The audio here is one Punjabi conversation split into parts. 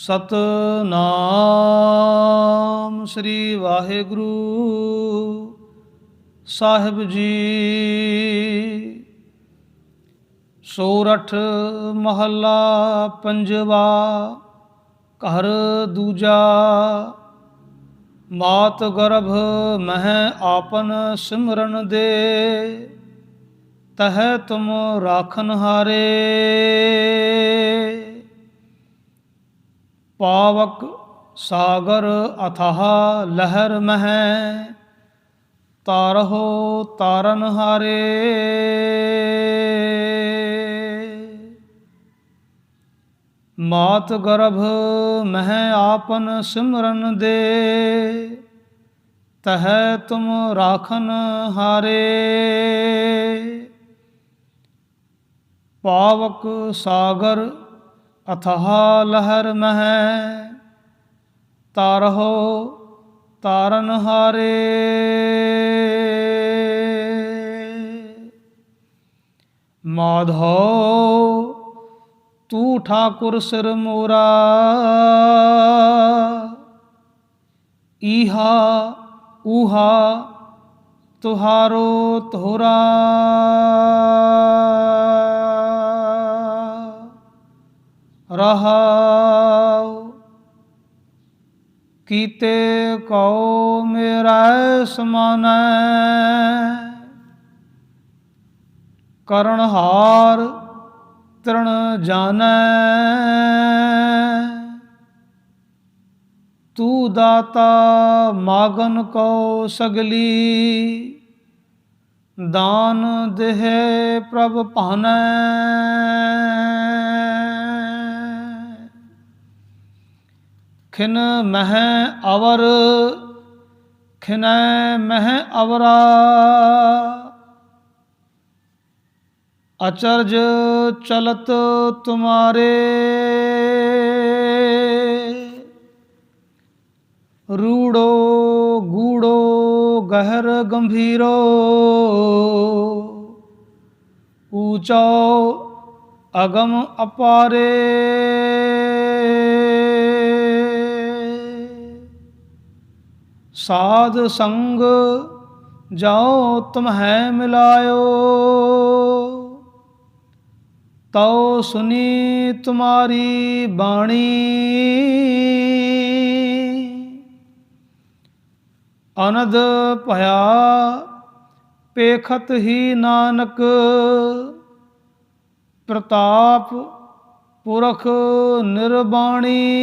ਸਤਨਾਮ ਸ੍ਰੀ ਵਾਹਿਗੁਰੂ ਸਾਹਿਬ ਜੀ। ਸੋਰਠ ਮਹੱਲਾ ਪੰਜਵਾ, ਘਰ ਦੂਜਾ, ਮਾਤ ਗਰਭ ਮਹਿ ਆਪਨ ਸਿਮਰਨ ਦੇ, ਤਹ ਤੁਮ ਰਾਖਨ ਹਾਰੇ। ਪਾਵਕ ਸਾਗਰ ਅਥਾਹ ਲਹਿਰ ਮਹਿ, ਤਾਰਹੁ ਤਾਰਨ ਹਾਰੇ। ਮਾਤ ਗਰਭ ਮਹਿ ਆਪਨ ਸਿਮਰਨ ਦੇ, ਤਹਿ ਤੁਮ ਰਾਖਨ ਹਾਰੇ। ਪਾਵਕ ਸਾਗਰ ਅਥਾਹ ਲਹਰ ਮਹਿ, ਤਾਰਹੁ ਤਾਰਨ ਹਾਰੇ। ਮਾਧੋ, ਤੂੰ ਠਾਕੁਰ ਸਿਰ ਮੋਰਾ। ਈਹਾ ਊਹਾ, ਤੁਹਾਰੋ ਤੋਹਰਾ। ਰਹਾਉ। ਕੀਤੇ ਕਉ ਮੇਰਾ ਸਮਾਨੈ। ਕਰਨ ਹਾਰ ਤ੍ਰਣ ਜਾਣੈ ਤੂੰ ਦਾਤਾ ਮਾਗਨ ਕੋ ਸਗਲੀ। ਦਾਨ ਦੇਹ ਪ੍ਰਭ ਭਾਨੈ। ਖਿਨ ਮਹਿ ਅਵਰ, ਖਿਨੈ ਮਹਿ ਅਵਰਾ। ਅਚਰਜ ਚਲਤ ਤੁਮਾਰੇ। ਰੂੜੋ ਗੂੜੋ ਗਹਿਰ ਗੰਭੀਰੋ। ਊਚੋ ਅਗਮ ਅਪਾਰੇ। ਸਾਧ ਸੰਗ ਜਾਓ ਤੁਮਹਿ ਮਿਲਾਇਓ। ਤਉ ਸੁਨੀ ਤੁਮਾਰੀ ਬਾਣੀ। ਅਨਦ ਭਇਆ ਪੇਖਤ ਹੀ ਨਾਨਕ। ਪ੍ਰਤਾਪ ਪੁਰਖ ਨਿਰਬਾਣੀ।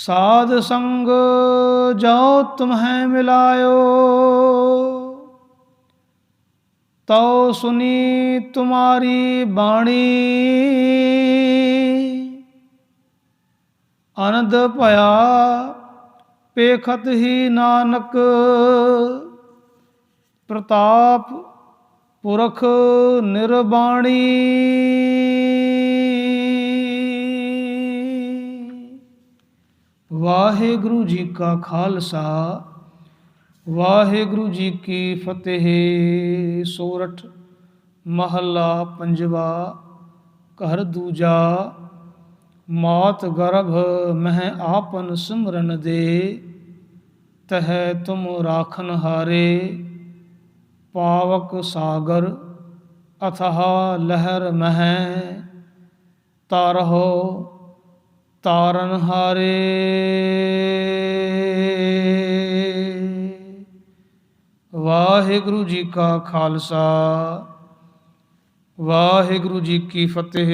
ਸਾਧ ਸੰਗ ਜਾਓ ਤੁਮਹਿ ਮਿਲਾਇਓ। ਤਉ ਸੁਨੀ ਤੁਮਾਰੀ ਬਾਣੀ। ਆਨੰਦ ਭਇਆ ਪੇਖਤ ਹੀ ਨਾਨਕ। ਪ੍ਰਤਾਪ ਪੁਰਖ ਨਿਰਬਾਣੀ। ਵਾਹਿਗੁਰੂ ਜੀ ਕਾ ਖਾਲਸਾ, ਵਾਹਿਗੁਰੂ ਜੀ ਕੀ ਫਤਿਹ। ਸੋਰਠ ਮਹੱਲਾ ਪੰਜਵਾ, ਘਰ ਦੂਜਾ, ਮਾਤ ਗਰਭ ਮਹਿ ਆਪਨ ਸਿਮਰਨ ਦੇ, ਤਹ ਤੁਮ ਰਾਖਨ ਹਾਰੇ। ਪਾਵਕ ਸਾਗਰ ਅਥਾਹ ਲਹਿਰ ਮਹਿ, ਤਾਰਹੁ ਤਾਰਨ ਹਾਰੇ। ਵਾਹਿਗੁਰੂ ਜੀ ਕਾ ਖਾਲਸਾ ਵਾਹਿਗੁਰੂ ਜੀ ਕੀ ਫਤਿਹ।